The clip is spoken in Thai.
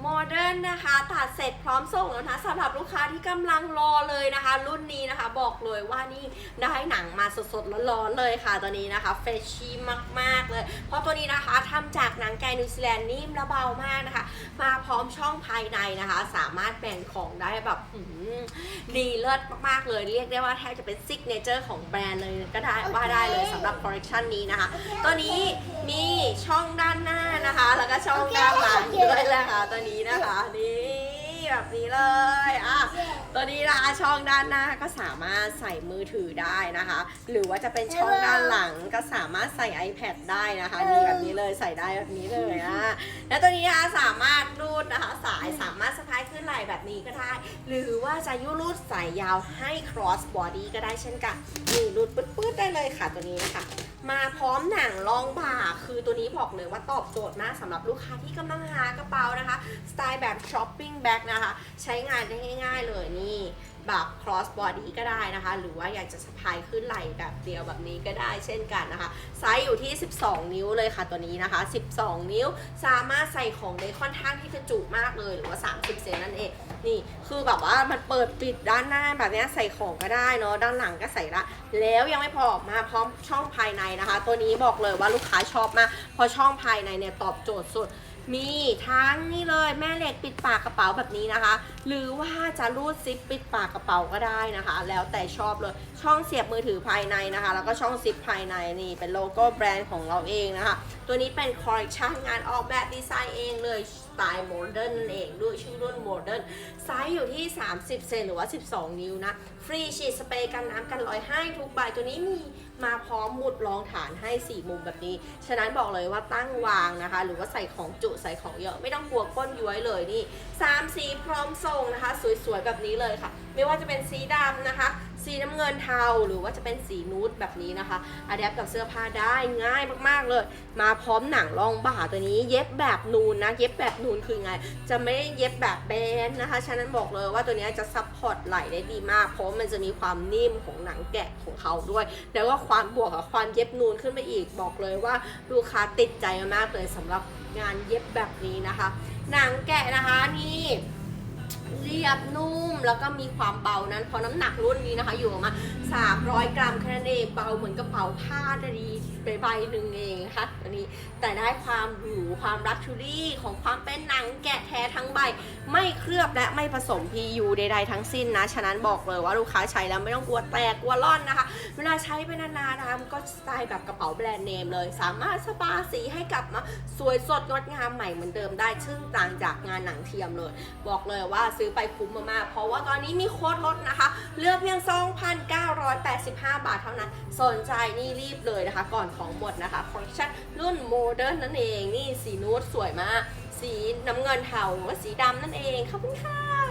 โมเดิร์นนะคะตัดเสร็จพร้อมส่งแล้วนะสำหรับลูกค้าที่กำลังรอเลยนะคะ รุ่นนี้นะคะบอกเลยว่านี่ได้หนังมาสดๆร้อนๆเลยค่ะตัวนี้นะคะเฟชชี่มากๆเลย เพราะตัวนี้นะคะทำจากหนังแกะนิวซีแลนด์นิ่มและเบามากนะคะ มาพร้อมช่องภายในนะคะ สามารถแบ่งของได้แบบดีเลิศมากๆเลย เรียกได้ว่าแทบจะเป็นซิกเนเจอร์ของแบรนด์เลยก็ได้ว่าได้เลยส หรับคอลเลคชันนี้นะคะ ตอนนี้มีช่องด้านหน้านะคะ แล้วก็ช่องด้านหลังด้วยแหละค่ะตอนนี้นะคะนี่ แบบนี้เลยอะตัวนี้นะคะช่องด้านหน้าก็สามารถใส่มือถือได้นะคะ หรือว่าจะเป็นช่องด้านหลังก็สามารถใส่ iPad ได้นะคะนี่แบบนี้เลยใส่ได้แบบนี้เลยอะแล้วตัวนี้นะคะสามารถรูดนะคะสายสามารถสะพายขึ้นไหล่แบบนี้ก็ได้ หรือว่าจะยุรูดสายยาวให้ cross body ก็ได้เช่นกันนี่รูดปื๊ดๆได้เลยค่ะตัวนี้นะคะ มาพร้อมหนังรองบ่า คือตัวนี้บอกเลยว่าตอบโจทย์มากสำหรับลูกค้าที่กำลังหากระเป๋านะคะ สไตล์แบบช้อปปิ้งแบ็กนะคะ ใช้งานได้ง่าย ๆ เลยนี่ แบบ cross body ก็ได้นะคะ หรือว่าอยากจะสะพายขึ้นไหล่แบบเดียวแบบนี้ก็ได้เช่นกันนะคะ ไซส์อยู่ที่ 12 นิ้วเลยค่ะตัวนี้นะคะ 12 นิ้วสามารถใส่ของได้ค่อนข้างที่จะจุมากเลยหรือว่า 30 เซนนั่นเองนี่คือแบบว่ามันเปิดปิดด้านหน้าแบบนี้ใส่ของก็ได้เนาะด้านหลังก็ใส่ละ แล้วยังไม่พอออกมาพร้อมช่องภายในนะคะ ตัวนี้บอกเลยว่าลูกค้าชอบมากเพราะช่องภายในเนี่ยตอบโจทย์สุด มีทั้งนี่เลยแม่เหล็กปิดปากกระเป๋าแบบนี้นะคะ หรือว่าจะรูดซิปปิดปากกระเป๋าก็ได้นะคะ แล้วแต่ชอบเลย ช่องเสียบมือถือภายในนะคะ แล้วก็ช่องซิปภายในนี่เป็นโลโก้แบรนด์ของเราเองนะคะ ตัวนี้เป็นคอลเลคชันงานออกแบบดีไซน์เองเลยสไตล์โมเดิร์นนั่นเองด้วยชื่อรุ่นโมเดิร์นไซส์อยู่ที่ 30 เซนหรือว่า 12 นิ้วนะ ฟรีฉีดสเปรย์กันน้ำกันรอยให้ทุกใบตัวนี้มี มาพร้อมหมุดรองฐานให้ 4 มุมแบบนี้ ฉะนั้นบอกเลยว่าตั้งวางนะคะ หรือว่าใส่ของจุใส่ของเยอะ ไม่ต้องกลัวก้นย้วยเลยนี่3สีพร้อมส่งนะคะ สวยๆแบบนี้เลยค่ะ ไม่ว่าจะเป็นสีดำนะคะ สีน้ำเงินเทาหรือว่าจะเป็นสีนูดแบบนี้นะคะอะแดปกับเสื้อผ้าได้ง่ายมากๆเลย มาพร้อมหนังรองบ่าตัวนี้ เย็บแบบนูนนะ เย็บแบบนูนคือไง จะไม่ได้เย็บแบบแบนนะคะ ฉะนั้นบอกเลยว่าตัวนี้จะซับพอร์ตไหล่ได้ดีมาก เพราะมันจะมีความนิ่มของหนังแกะของเขาด้วย แล้วก็ความบวกกับความเย็บนูนขึ้นมาอีก บอกเลยว่าลูกค้าติดใจมากเลยสำหรับงานเย็บแบบนี้นะคะ หนังแกะนะคะนี่ เรียบนุ่มแล้วก็มีความเบานั้นเพราะน้ำหนักรุ่นนี้นะคะ อยู่ประมาณ300 กรัมแค่นั้นเองเบาเหมือนกระเป๋าผ้าดีใบใบหนึ่งเองนะคะอันนี้แต่ได้ความหรูความรักชูรี่ของความเป็นหนังแกะแท้ทั้งใบ ไม่เคลือบและไม่ผสม PU ใดๆทั้งสิ้นนะ ฉะนั้นบอกเลยว่าลูกค้าใช้แล้วไม่ต้องกลัวแตกกลัวร่อนนะคะ เวลาใช้ไปนานๆนะคะมันก็สไตล์แบบกระเป๋าแบรนด์เนมเลย สามารถสปาสีให้กลับมาสวยสดงดงามใหม่เหมือนเดิมได้ ซึ่งต่างจากงานหนังเทียมเลย บอกเลยว่าซื้อไปคุ้มมากๆเพราะว่าตอนนี้มีโค้ดลดนะคะเหลือกเพียง 2,985 บาทเท่านั้น สนใจนี่รีบเลยนะคะ ก่อนของหมดนะคะคอลเลคชันรุ่นโมเดิร์นนั่นเองนี่สีนูดสวยมาก สีน้ำเงินเทาหรือว่าสีดำนั่นเองขอบคุณค่ะ